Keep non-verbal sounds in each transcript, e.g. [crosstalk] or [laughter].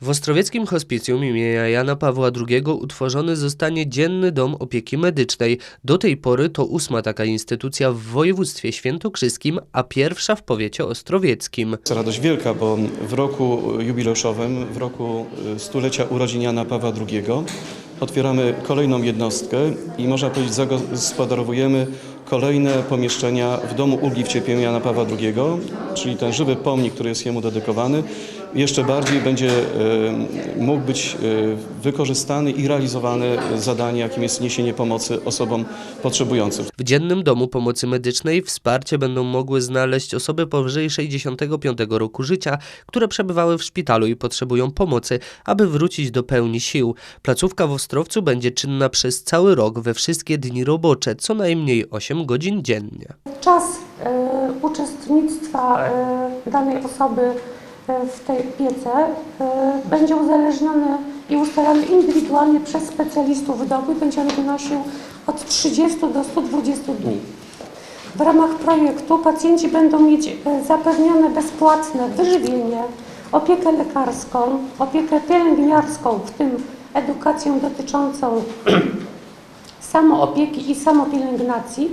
W Ostrowieckim Hospicjum imienia Jana Pawła II utworzony zostanie Dzienny Dom Opieki Medycznej. Do tej pory to ósma taka instytucja w województwie świętokrzyskim, a pierwsza w powiecie ostrowieckim. Radość wielka, bo w roku jubileuszowym, w roku y, stulecia urodzin Jana Pawła II otwieramy kolejną jednostkę i można powiedzieć zagospodarowujemy kolejne pomieszczenia w Domu Ulgi w Cierpieniu Jana Pawła II, czyli ten żywy pomnik, który jest jemu dedykowany, jeszcze bardziej będzie y, mógł być y, wykorzystany i realizowane zadanie, jakim jest niesienie pomocy osobom potrzebującym. W Dziennym Domu Pomocy Medycznej wsparcie będą mogły znaleźć osoby powyżej 65 roku życia, które przebywały w szpitalu i potrzebują pomocy, aby wrócić do pełni sił. Placówka w Ostrowcu będzie czynna przez cały rok we wszystkie dni robocze, co najmniej 8 godzin dziennie. Czas e, uczestnictwa e, danej osoby e, w tej opiece e, będzie uzależniony i ustalany indywidualnie przez specjalistów doby. Będzie on wynosił od 30 do 120 dni. W ramach projektu pacjenci będą mieć e, zapewnione bezpłatne wyżywienie, opiekę lekarską, opiekę pielęgniarską, w tym edukację dotyczącą [clears throat] samoopieki i samopielęgnacji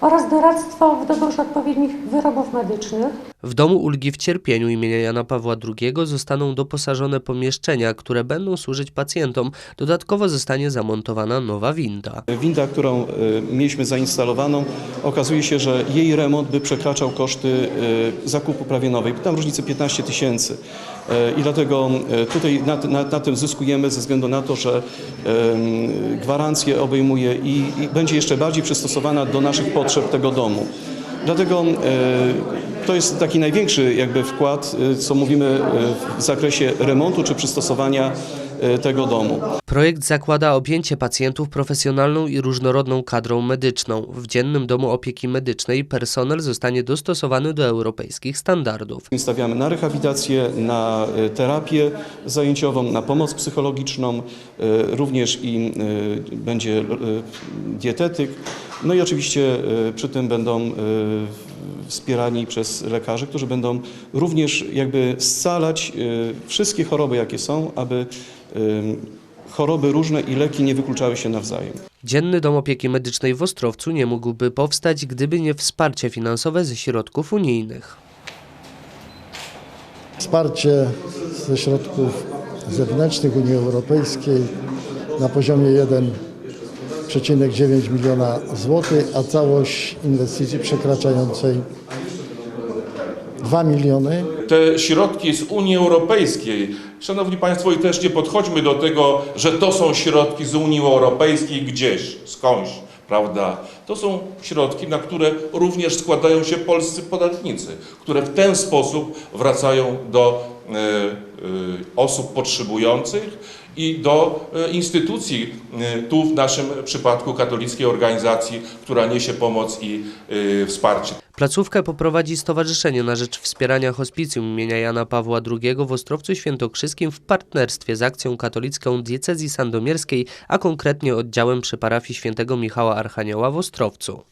oraz doradztwo w doborze odpowiednich wyrobów medycznych. W Domu Ulgi w Cierpieniu imienia Jana Pawła II zostaną doposażone pomieszczenia, które będą służyć pacjentom. Dodatkowo zostanie zamontowana nowa winda. Winda, którą y, mieliśmy zainstalowaną, okazuje się, że jej remont by przekraczał koszty y, zakupu prawie nowej. Tam różnicy 15 tysięcy. Y, I dlatego tutaj na, na, na tym zyskujemy ze względu na to, że gwarancję obejmuje i, i będzie jeszcze bardziej przystosowana do naszych potrzeb tego domu. Dlatego y, to jest taki największy jakby wkład, y, co mówimy y, w zakresie remontu czy przystosowania tego domu. Projekt zakłada objęcie pacjentów profesjonalną i różnorodną kadrą medyczną. W Dziennym Domu Opieki Medycznej personel zostanie dostosowany do europejskich standardów. Stawiamy na rehabilitację, na y, terapię zajęciową, na pomoc psychologiczną, y, również i y, będzie y, dietetyk. No i oczywiście y, przy tym będą y, wspierani przez lekarzy, którzy będą również jakby scalać y, wszystkie choroby, jakie są, aby y, choroby różne i leki nie wykluczały się nawzajem. Dzienny Dom Opieki Medycznej w Ostrowcu nie mógłby powstać, gdyby nie wsparcie finansowe ze środków unijnych. Wsparcie ze środków zewnętrznych Unii Europejskiej na poziomie 1,9 miliona złotych, a całość inwestycji przekraczającej 2 miliony te środki z Unii Europejskiej. Szanowni Państwo, i też nie podchodźmy do tego, że to są środki z Unii Europejskiej gdzieś, skądś, prawda? To są środki, na które również składają się polscy podatnicy, które w ten sposób wracają do e, e, osób potrzebujących i do e, instytucji, e, tu w naszym przypadku katolickiej organizacji, która niesie pomoc i e, wsparcie. Placówkę poprowadzi Stowarzyszenie na Rzecz Wspierania Hospicjum imienia Jana Pawła II w Ostrowcu Świętokrzyskim w partnerstwie z Akcją Katolicką Diecezji Sandomierskiej, a konkretnie oddziałem przy parafii świętego Michała Archanioła w Ostrowcu.